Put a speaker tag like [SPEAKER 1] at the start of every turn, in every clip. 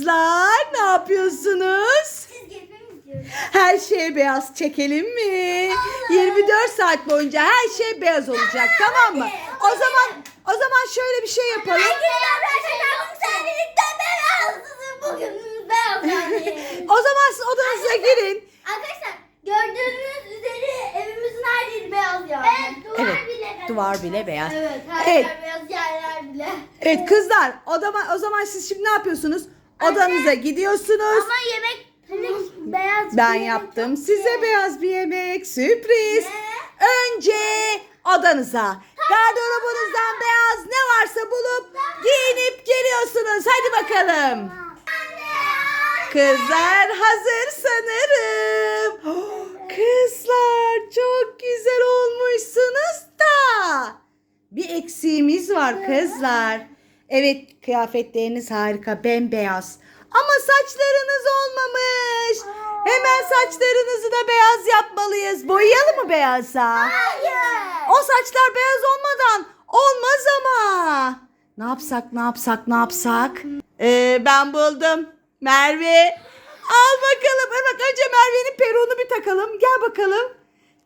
[SPEAKER 1] Kızlar ne yapıyorsunuz? Her şeye beyaz çekelim mi? 24 saat boyunca her şey beyaz olacak tamam mı? O zaman o zaman şöyle bir şey yapalım. O zaman siz odanıza girin.
[SPEAKER 2] Arkadaşlar gördüğünüz üzere evimizin her yeri beyaz yani. Evet duvar
[SPEAKER 1] Evet,
[SPEAKER 2] bile beyaz.
[SPEAKER 1] duvar bile beyaz.
[SPEAKER 2] Evet her
[SPEAKER 1] Evet.
[SPEAKER 2] yer beyaz yerler bile.
[SPEAKER 1] Evet kızlar o zaman o zaman siz şimdi ne yapıyorsunuz? Odanıza gidiyorsunuz.
[SPEAKER 2] Ama yemek beyaz
[SPEAKER 1] Ben
[SPEAKER 2] bir yemek
[SPEAKER 1] yaptım
[SPEAKER 2] yok
[SPEAKER 1] size
[SPEAKER 2] ki.
[SPEAKER 1] beyaz bir yemek sürpriz. Önce odanıza gardırobunuzdan beyaz ne varsa bulup giyinip geliyorsunuz. Hadi bakalım. Kızlar hazır sanırım. Oh, Kızlar çok güzel olmuşsunuz da. Bir eksiğimiz var kızlar. Evet kıyafetleriniz harika bembeyaz. Ama saçlarınız olmamış. Hemen saçlarınızı da beyaz yapmalıyız. Boyayalım mı beyaza?
[SPEAKER 2] Hayır.
[SPEAKER 1] O saçlar beyaz olmadan olmaz ama. Ne yapsak ne yapsak ne yapsak? Ee, ben buldum. Merve. Al bakalım. Evet, önce Merve'nin peruğunu bir takalım. Gel bakalım.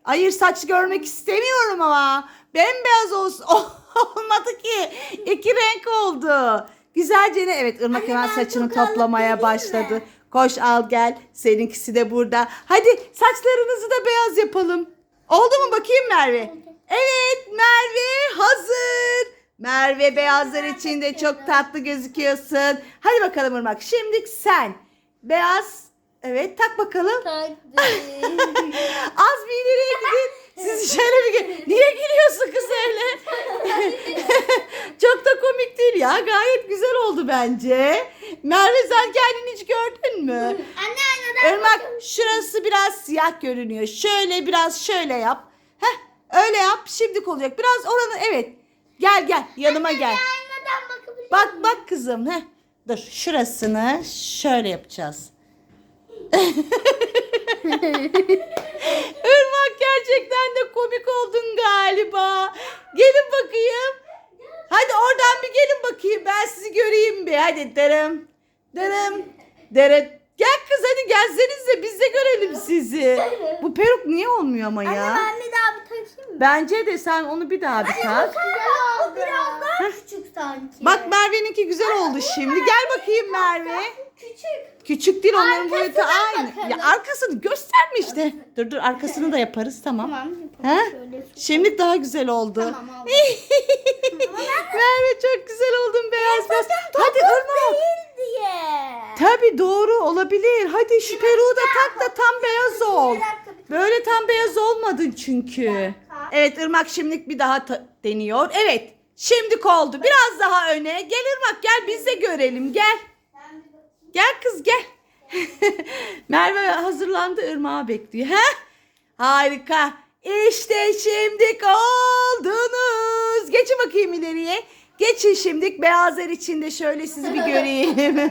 [SPEAKER 1] Hayır saç görmek istemiyorum ama. Bembeyaz olsun. Olmadı ki. İki renk oldu. Güzelce ne? Evet Irmak
[SPEAKER 2] Anne,
[SPEAKER 1] hemen
[SPEAKER 2] ben
[SPEAKER 1] saçını toplamaya
[SPEAKER 2] değil mi?
[SPEAKER 1] başladı. Koş al gel. Seninkisi de burada. Hadi saçlarınızı da beyaz yapalım. Oldu mu bakayım Merve? Evet Merve hazır. Merve beyazlar içinde çok tatlı gözüküyorsun. Hadi bakalım Irmak. Şimdi sen beyaz evet tak bakalım. Az bir ileriye gidin. Siz şöyle bir gel- Niye gülüyorsun kız öyle? Çok da komik değil ya. Gayet güzel oldu bence. Merve sen kendini hiç gördün mü?
[SPEAKER 2] Anne aynadan
[SPEAKER 1] Irmak şurası biraz siyah görünüyor. Şöyle biraz şöyle yap. Heh öyle yap. Şimdilik olacak. Biraz oranı evet. Gel gel yanıma gel.
[SPEAKER 2] aynadan bakabilir
[SPEAKER 1] Bak bak kızım. Heh. Dur şurasını şöyle yapacağız. Irmak gerçekten de komik oldun galiba. Gelin bakayım. Hadi oradan bir gelin bakayım. Ben sizi göreyim bir. Hadi darım. Darım. Darım. Gel kız hadi gelsenize biz de görelim sizi. Bu peruk niye olmuyor ama
[SPEAKER 2] Anne
[SPEAKER 1] ya?
[SPEAKER 2] ben bir daha bir takayım mı?
[SPEAKER 1] Bence de sen onu bir daha bir tak.
[SPEAKER 2] Güzel oldu. O biraz daha küçük sanki.
[SPEAKER 1] Bak Merve'ninki güzel oldu şimdi. Gel bakayım Merve.
[SPEAKER 2] Küçük.
[SPEAKER 1] Küçük değil onların boyutu
[SPEAKER 2] Arkasına
[SPEAKER 1] aynı.
[SPEAKER 2] bakalım.
[SPEAKER 1] Ya arkasını gösterme işte. Dur dur arkasını da yaparız tamam.
[SPEAKER 2] Tamam.
[SPEAKER 1] Ha?
[SPEAKER 2] Şöyle.
[SPEAKER 1] Şimdi daha güzel oldu.
[SPEAKER 2] Tamam oldu.
[SPEAKER 1] Merve çok güzel oldun beyaz beyaz. Hadi Irmak.
[SPEAKER 2] Değil diye.
[SPEAKER 1] Tabii doğru olabilir. Hadi şu peruğu da tak da tam beyaz ol. Böyle tam beyaz olmadın çünkü. Evet Irmak şimdilik bir daha deniyor. Evet. Şimdilik oldu. Biraz daha öne. Gel Irmak gel biz de görelim. Gel. Gel kız gel. Merve hazırlandı Irmak'ı bekliyor. He? Harika. İşte şimdik oldunuz. Geçin bakayım ileriye. Geçin şimdik beyazlar içinde şöyle sizi bir göreyim.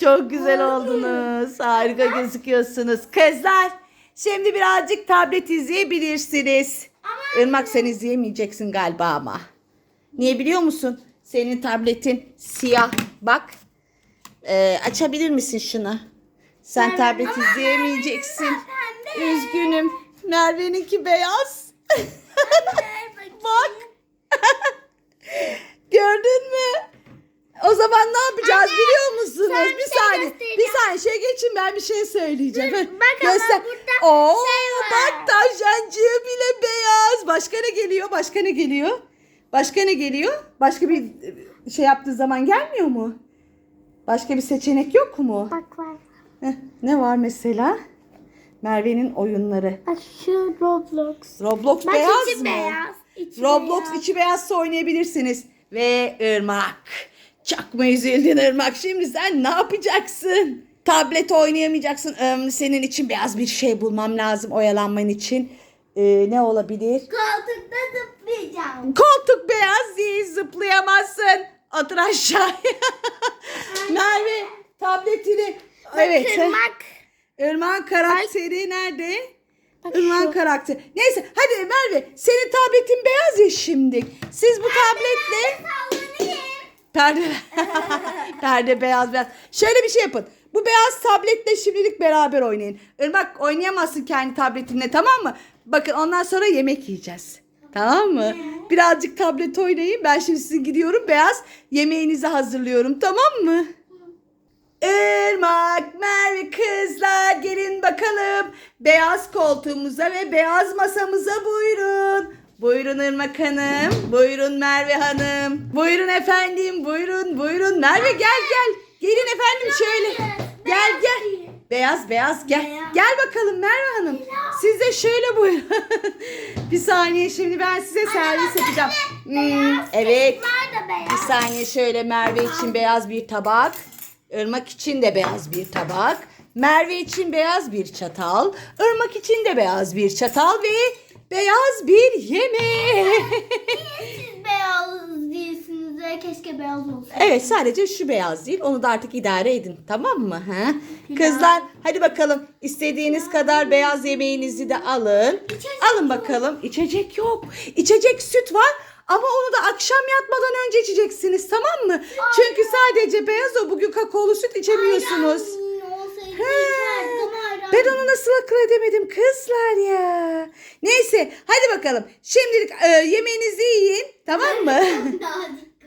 [SPEAKER 1] Çok güzel oldunuz. Harika gözüküyorsunuz. Kızlar şimdi birazcık tablet izleyebilirsiniz. Irmak sen izleyemeyeceksin galiba ama. Niye biliyor musun? Senin tabletin siyah. Bak ee, açabilir misin şunu? Sen tablet izleyemeyeceksin. Üzgünüm. Merve'ninki beyaz. Bak. Gördün mü? O zaman ne yapacağız
[SPEAKER 2] Anne,
[SPEAKER 1] biliyor musunuz? Bir
[SPEAKER 2] bir şey
[SPEAKER 1] saniye.
[SPEAKER 2] göstereceğim.
[SPEAKER 1] Bir saniye şey geçin ben bir şey söyleyeceğim.
[SPEAKER 2] Dur, bak ama burada
[SPEAKER 1] Oo,
[SPEAKER 2] şey var.
[SPEAKER 1] bak tavşancığı bile beyaz. Başka ne geliyor? Başka ne geliyor? Başka ne geliyor? Başka bir e, şey yaptığı zaman gelmiyor mu? Başka bir seçenek yok mu?
[SPEAKER 2] Bak var.
[SPEAKER 1] Heh, ne var mesela? Merve'nin oyunları.
[SPEAKER 2] Bak şu Roblox.
[SPEAKER 1] Roblox
[SPEAKER 2] Bak
[SPEAKER 1] beyaz
[SPEAKER 2] içi
[SPEAKER 1] mı?
[SPEAKER 2] beyaz.
[SPEAKER 1] Roblox
[SPEAKER 2] beyaz.
[SPEAKER 1] içi beyazsa oynayabilirsiniz. Ve Irmak. Çok mu üzüldün Irmak? Şimdi sen ne yapacaksın? Tablet oynayamayacaksın. Senin için beyaz bir şey bulmam lazım oyalanman için. Ee, ne olabilir?
[SPEAKER 2] Koltukta zıplayacağım.
[SPEAKER 1] Koltuk beyaz değil zıplayamazsın. Otur aşağıya. Merve tabletini. Evet.
[SPEAKER 2] Kırmak.
[SPEAKER 1] Irmak'ın karakteri nerede?
[SPEAKER 2] Şu.
[SPEAKER 1] karakteri. Neyse hadi Merve senin tabletin beyaz ya şimdi. Siz bu tabletle. Perde perde beyaz beyaz. Şöyle bir şey yapın. Bu beyaz tabletle şimdilik beraber oynayın. Irmak oynayamazsın kendi tabletinle tamam mı? Bakın ondan sonra yemek yiyeceğiz. Tamam mı? Birazcık tablet oynayın. Ben şimdi sizin gidiyorum. Beyaz yemeğinizi hazırlıyorum. Tamam mı? Irmak, bakalım. Beyaz koltuğumuza ve beyaz masamıza buyurun. Buyurun Irmak Hanım. Buyurun Merve Hanım. Buyurun efendim. Buyurun buyurun. Merve gel gel. Gelin efendim şöyle. Gel gel. Beyaz beyaz gel.
[SPEAKER 2] Beyaz.
[SPEAKER 1] Gel bakalım Merve Hanım. Siz de şöyle buyurun. bir saniye şimdi ben size servis yapacağım. Hmm, evet. Bir saniye şöyle Merve için beyaz bir tabak. Irmak için de beyaz bir tabak. Merve için beyaz bir çatal. Irmak için de beyaz bir çatal ve beyaz bir yemek.
[SPEAKER 2] Siz beyaz değilsiniz ve keşke beyaz olsun.
[SPEAKER 1] evet sadece şu beyaz değil. Onu da artık idare edin. Tamam mı? Ha? Kızlar hadi bakalım. istediğiniz kadar beyaz yemeğinizi de alın.
[SPEAKER 2] İçecek
[SPEAKER 1] alın bakalım. İçecek yok. İçecek süt var. Ama onu da akşam yatmadan önce içeceksiniz tamam mı? Çünkü sadece beyaz o bugün kakaolu süt içemiyorsunuz.
[SPEAKER 2] Ayran
[SPEAKER 1] Ben onu nasıl akıl edemedim kızlar ya. Neyse hadi bakalım. Şimdilik e, yemeğinizi yiyin tamam mı?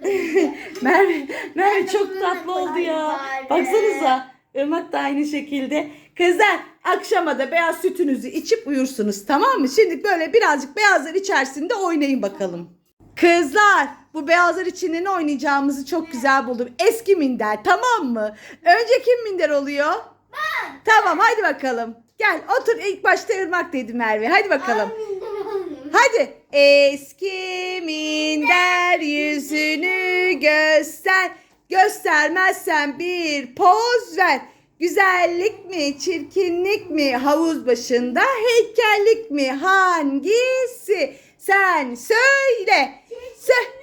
[SPEAKER 1] Merve, Merve çok tatlı oldu ya. Baksanıza. Irmak da aynı şekilde. Kızlar akşama da beyaz sütünüzü içip uyursunuz tamam mı? Şimdi böyle birazcık beyazlar içerisinde oynayın bakalım. Kızlar bu beyazlar içinde ne oynayacağımızı çok güzel buldum. Eski minder tamam mı? Önce kim minder oluyor?
[SPEAKER 2] Ben.
[SPEAKER 1] Tamam hadi bakalım. Gel otur ilk başta ırmak dedi Merve. Hadi bakalım. Hadi. Eski minder yüzünü göster. Göstermezsen bir poz ver. Güzellik mi, çirkinlik mi, havuz başında heykellik mi, hangisi? Sen söyle. Sö-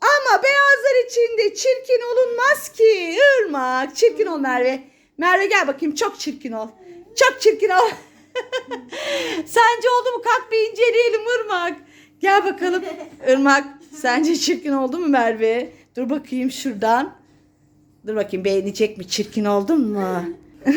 [SPEAKER 1] Ama beyazlar içinde çirkin olunmaz ki. Irmak, çirkin ol Merve. Merve gel bakayım çok çirkin ol. Çok çirkin ol. Sence oldu mu? Kalk bir inceleyelim Irmak. Gel bakalım. Irmak sence çirkin oldu mu Merve? Dur bakayım şuradan. Dur bakayım beğenecek mi? Çirkin oldun mu?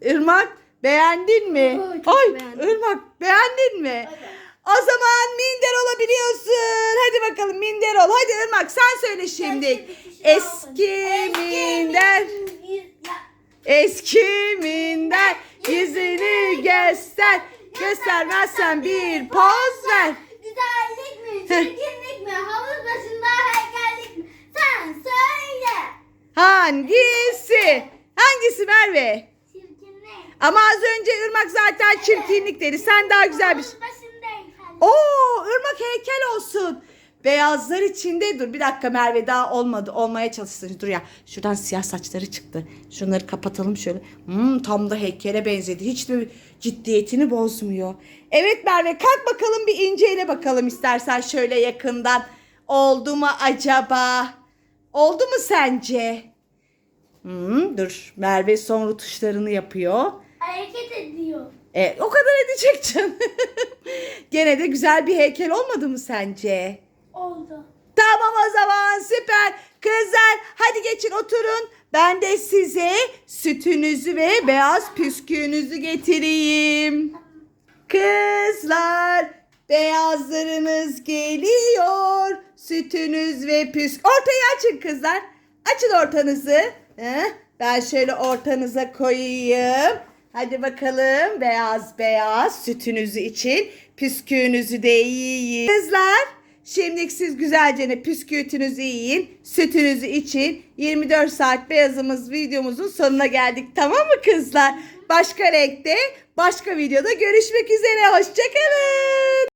[SPEAKER 1] Irmak beğendin mi?
[SPEAKER 2] Oo,
[SPEAKER 1] Ay
[SPEAKER 2] beğendim.
[SPEAKER 1] Irmak beğendin mi?
[SPEAKER 2] Evet.
[SPEAKER 1] O zaman minder olabiliyorsun. Hadi bakalım minder ol. Hadi Irmak sen söyle şimdi. Eski minder. Eski minder yüzünü göster. Göstermezsen bir poz ver.
[SPEAKER 2] Güzellik mi, çirkinlik mi, havuz başında heykellik mi? Sen söyle.
[SPEAKER 1] Hangisi? Hangisi Merve?
[SPEAKER 2] Çirkinlik.
[SPEAKER 1] Ama az önce Irmak zaten çirkinlik dedi. Sen daha güzel bir.
[SPEAKER 2] Havuz başında heykellik.
[SPEAKER 1] Oo, Irmak heykel olsun. Beyazlar içinde dur bir dakika Merve daha olmadı olmaya çalışsın. Dur ya şuradan siyah saçları çıktı. Şunları kapatalım şöyle. Hmm, tam da heykele benzedi. Hiç de ciddiyetini bozmuyor? Evet Merve kalk bakalım bir inceyle bakalım istersen şöyle yakından. Oldu mu acaba? Oldu mu sence? Hmm, dur Merve son rutuşlarını yapıyor.
[SPEAKER 2] Hareket ediyor.
[SPEAKER 1] e, o kadar edecek canım. Gene de güzel bir heykel olmadı mı sence?
[SPEAKER 2] Oldu.
[SPEAKER 1] Tamam o zaman süper. Kızlar hadi geçin oturun. Ben de size sütünüzü ve beyaz püsküğünüzü getireyim. Kızlar beyazlarınız geliyor. Sütünüz ve püsk. Ortayı açın kızlar. Açın ortanızı. Ben şöyle ortanıza koyayım. Hadi bakalım beyaz beyaz sütünüzü için püsküğünüzü de yiyin. Kızlar şimdi siz güzelce ne püskürtünüzü yiyin. Sütünüzü için 24 saat beyazımız videomuzun sonuna geldik. Tamam mı kızlar? Başka renkte başka videoda görüşmek üzere. Hoşçakalın.